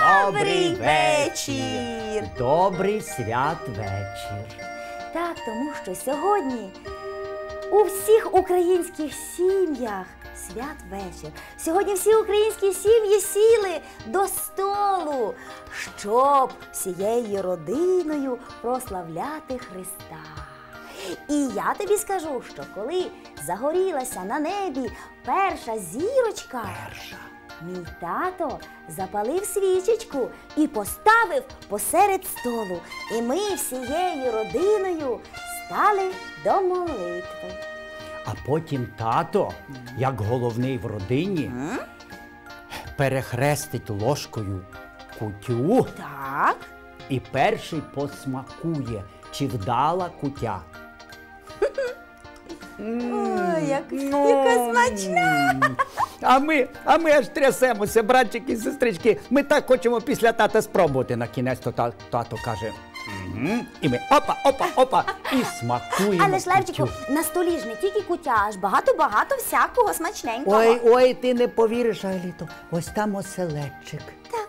добрий вечір. Добрий святвечір. Так, тому що сьогодні у всіх українських сім'ях святвечір. Сьогодні всі українські сім'ї сіли до столу, щоб всією родиною прославляти Христа. І я тобі скажу, що коли загорілася на небі перша зірочка, мій тато запалив свічечку і поставив посеред столу. І ми всією родиною стали до молитви. А потім тато, як головний в родині, перехрестить ложкою кутю Так. і перший посмакує, чи вдала кутя. Ой, як, яка смачна. А ми, а ми аж трясемося, братчики і сестрички. Ми так хочемо після тата спробувати. На кінець то та- тато каже. Угу. І ми опа, опа, опа, і смакуємо. Але ж Левчику, кутю. на столі ж не тільки кутя, аж багато-багато всякого смачненького. Ой, ой, ти не повіриш, Айліто. Ось там оселедчик. Так.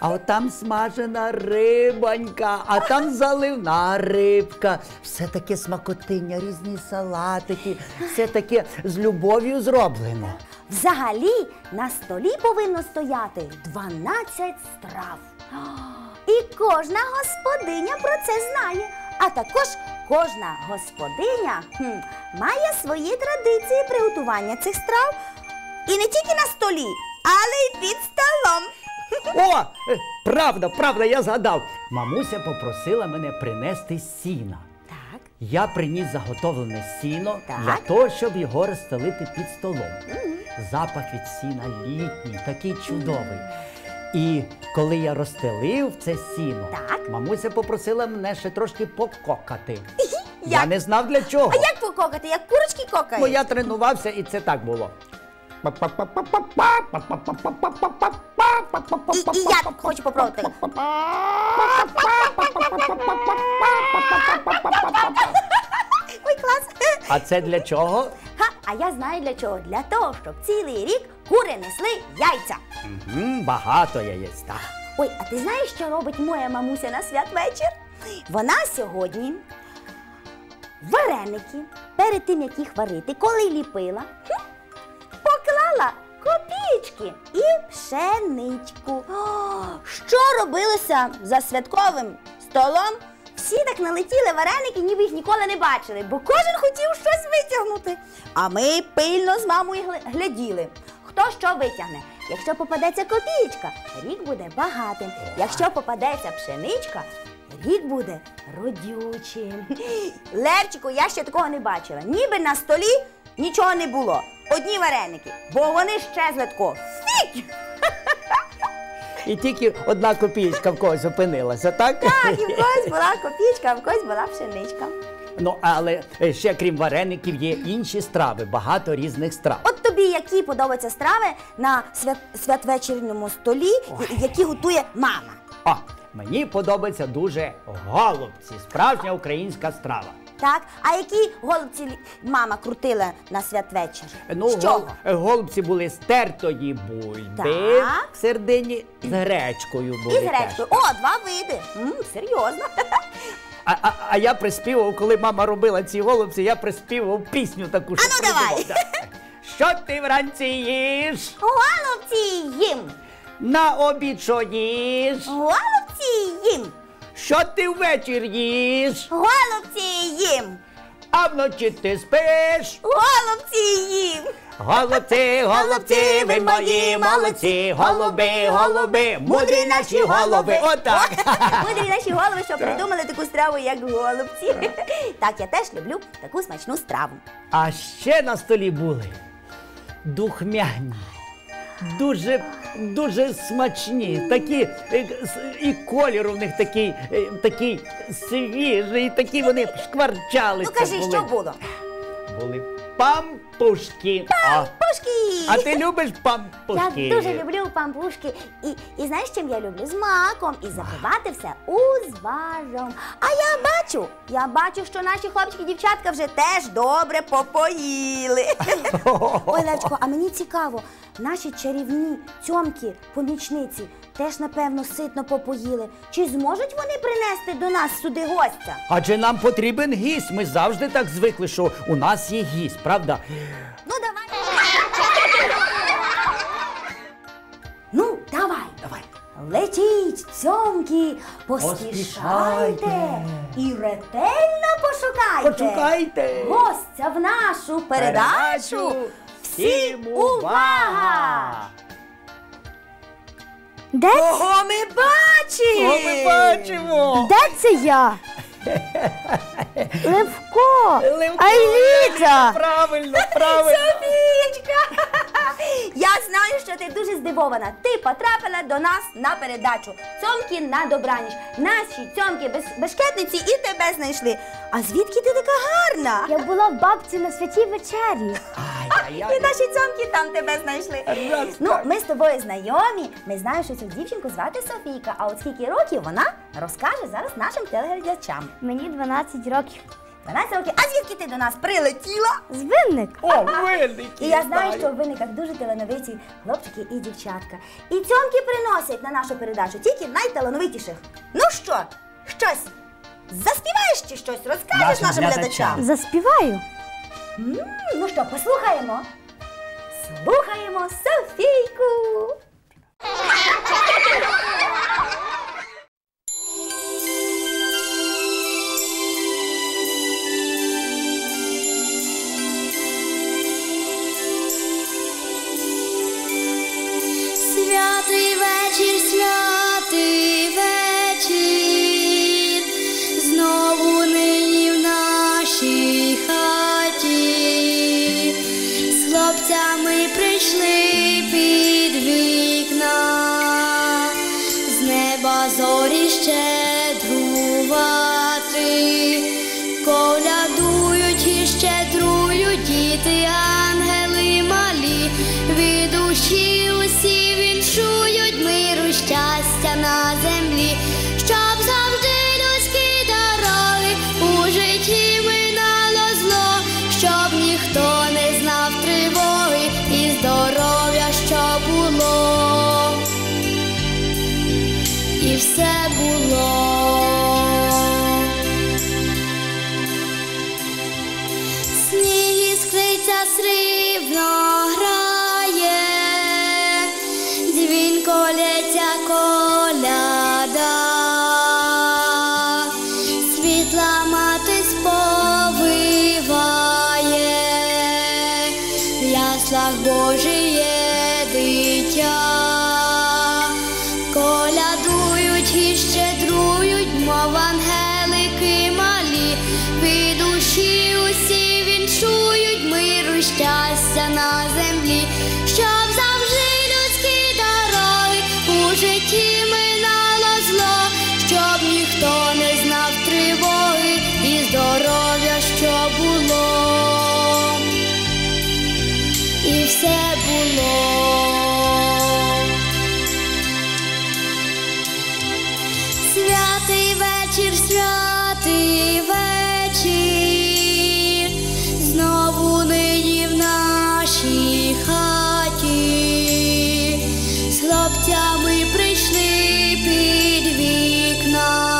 А от там смажена рибонька, а там заливна рибка. Все таке смакотиння, різні салатики, все таке з любов'ю зроблено. Взагалі на столі повинно стояти 12 страв. І кожна господиня про це знає. А також кожна господиня хм, має свої традиції приготування цих страв. І не тільки на столі, але й під столом. О, е, правда, правда, я згадав. Мамуся попросила мене принести сіна. Так. Я приніс заготовлене сіно Так. для того, щоб його розстелити під столом. Запах від сіна літній, такий чудовий. І коли я розстелив це сіно, Так. мамуся попросила мене ще трошки пококати. Я Як? не знав для чого. А як пококати? Як курочки кокають? Бо я тренувався і це так було. І, і я хочу попробувати. Ой, клас! А це для чого? Ха, а я знаю для чого. Для того, щоб цілий рік кури несли яйця. Мгм, багато яєць, так. Ой, а ти знаєш, що робить моя мамуся на святвечір? Вона сьогодні вареники, перед тим, як їх варити, коли ліпила, хм, копійки і пшеничку. Що робилося за святковим столом? Всі так налетіли вареники, ніби їх ніколи не бачили, бо кожен хотів щось витягнути. А ми пильно з мамою гляділи. Хто що витягне? Якщо попадеться копійка, рік буде багатим. Якщо попадеться пшеничка, рік буде родючим. Левчику, я ще такого не бачила. Ніби на столі нічого не було. Одні вареники, бо вони щезли тако. І тільки одна копійка в когось опинилася, так? Так, і в когось була копійка, а в когось була пшеничка. Ну, але е, ще крім вареників є інші страви, багато різних страв. От тобі які подобаються страви на свят... святвечірньому столі, які готує мама. О, мені подобається дуже голубці, справжня українська страва. Так, а які голубці мама крутила на святвечір? Ну, З чого? гол- голубці були з тертої бульби, Так. в середині з гречкою були. І з теж. гречкою. О, два види. М, серйозно. А, а, а я приспівав, коли мама робила ці голубці, я приспівав пісню таку, що А ну, давай. придумав. Так. Що ти вранці їш? Голубці їм. На обід що їш? Голубці їм. Що ти ввечір їш? Голубці їм. А вночі ти спиш? Голубці їм. Голубці, голубці, ви мої молодці, голуби, голуби, мудрі наші голови. Отак. Мудрі наші голови, що придумали таку страву, як голубці. Так, я теж люблю таку смачну страву. А ще на столі були духмяні. Дуже, дуже смачні, такі е, і колір у них такий, е, такий свіжий, такі вони шкварчали. Ну кажи, що було? Були пампушки. А, Пушки! а ти любиш пампушки? Я дуже люблю пампушки. І, і знаєш, чим я люблю? З маком. І запивати все узваром. А я бачу, я бачу, що наші хлопчики і дівчатка вже теж добре попоїли. Ой, Левчко, а мені цікаво, наші чарівні цьомки, помічниці, теж, напевно, ситно попоїли. Чи зможуть вони принести до нас сюди гостя? Адже нам потрібен гість. Ми завжди так звикли, що у нас є гість, правда? Летіть, цьомки, поспішайте Поспішайте. і ретельно пошукайте. Почукайте. Гостя в нашу передачу. Всім увага! Де, Кого ми бачимо? Що ми бачимо? де це я? Левко! Левко, Айліта! Правильно, правильно. Софієчка! Я знаю, що ти дуже здивована. Ти потрапила до нас на передачу. Цьомки на добраніч. Наші цьомки без, бешкетниці і тебе знайшли. А звідки ти така гарна? Я була в бабці на святій вечері. І наші цьомки там тебе знайшли. Ну, ми з тобою знайомі. Ми знаємо, що цю дівчинку звати Софійка. А от скільки років вона розкаже зараз нашим телеглядачам. Мені 12 років. 12 років. А звідки ти до нас прилетіла? З винник. О, великий. І я знаю, що в виниках дуже талановиті хлопчики і дівчатка. І цьомки приносять на нашу передачу тільки найталановитіших. Ну що, щось заспіваєш чи щось розкажеш Нашим нашим, глядачам. глядачам? Заспіваю. М, ну що, послухаємо? Слухаємо Софійку. Діти, ангели малі, від душі Божиє дитя. лаптями прийшли під вікна.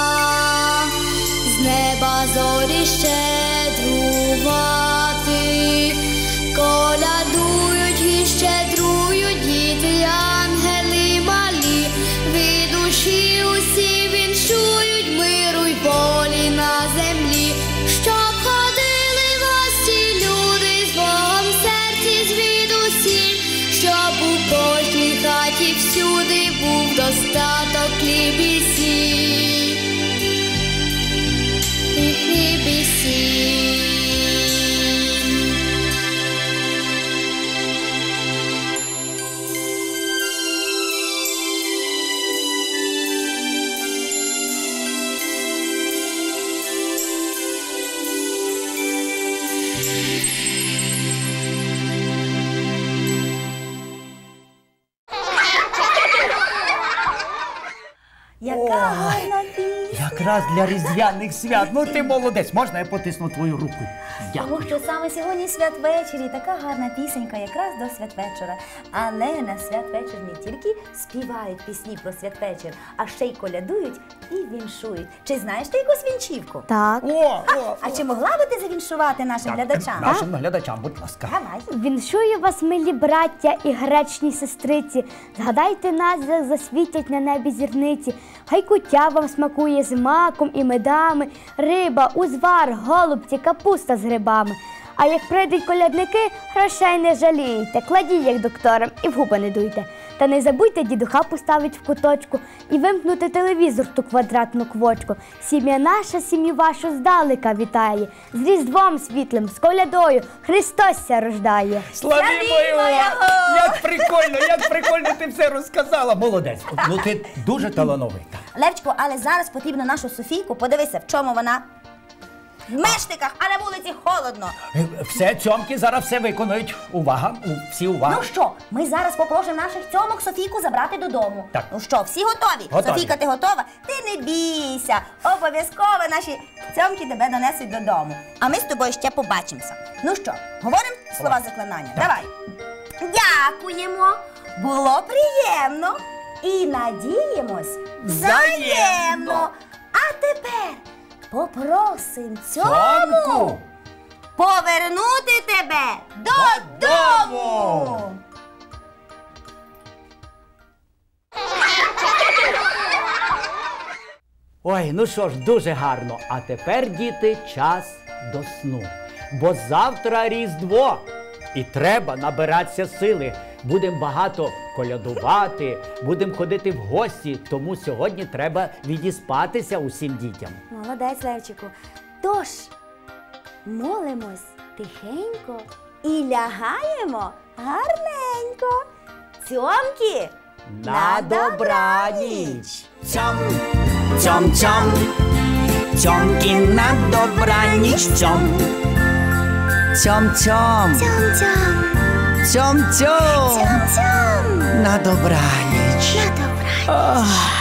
Якраз для різдвяних свят. Ну ти молодець, можна я потисну твою руку? Тому що саме сьогодні святвечір і така гарна пісенька якраз до святвечора. Але на святвечір не тільки співають пісні про святвечір, а ще й колядують і віншують. Чи знаєш ти якусь вінчівку? Так. О, о, А чи могла би ти завіншувати нашим глядачам? Нашим глядачам, будь ласка. Давай. Віншую вас, милі браття і гречні сестриці. Згадайте нас, як засвітять на небі зірниці. Хай куття вам смакує з маком і медами, риба, узвар, голубці, капуста з грибами. А як прийдуть колядники, грошей не жалійте, кладіть їх докторам і в губи не дуйте. Та не забудьте дідуха поставить в куточку і вимкнути телевізор ту квадратну квочку. Сім'я наша, сім'ю вашу здалека вітає. З Різдвом світлим, з колядою Христос ся рождає. Славімо його! Як прикольно, як прикольно ти все розказала. Молодець. Ну ти дуже талановита. Левчику, але зараз потрібно нашу Софійку. Подивися, в чому вона. В мештиках, а на вулиці холодно. Е, Все, цьомки зараз все виконують. Увага, у- всі увага. Ну що, ми зараз попросимо наших цьомок Софійку забрати додому. Так. Ну що, всі готові? Готові. Софійка, ти готова? Ти не бійся. Обов'язково наші цьомки тебе донесуть додому. А ми з тобою ще побачимося. Ну що, говоримо слова заклинання? Давай. Дякуємо. Було приємно. І надіємось взаємно. А тепер попросим цьому повернути тебе додому. Ой, ну що ж, дуже гарно. А тепер, діти, час до сну. Бо завтра Різдво. І треба набиратися сили. Будемо багато колядувати, будемо ходити в гості, тому сьогодні треба відіспатися усім дітям. Молодець, Левчику. Тож, молимось тихенько і лягаємо гарненько. Цьомки! На добраніч! Цьом, цьом, цьом, цьомки на добраніч, цьом. Цьом, цьом, цьом, цьом, цьом-цьом, на добраніч. на добраніч.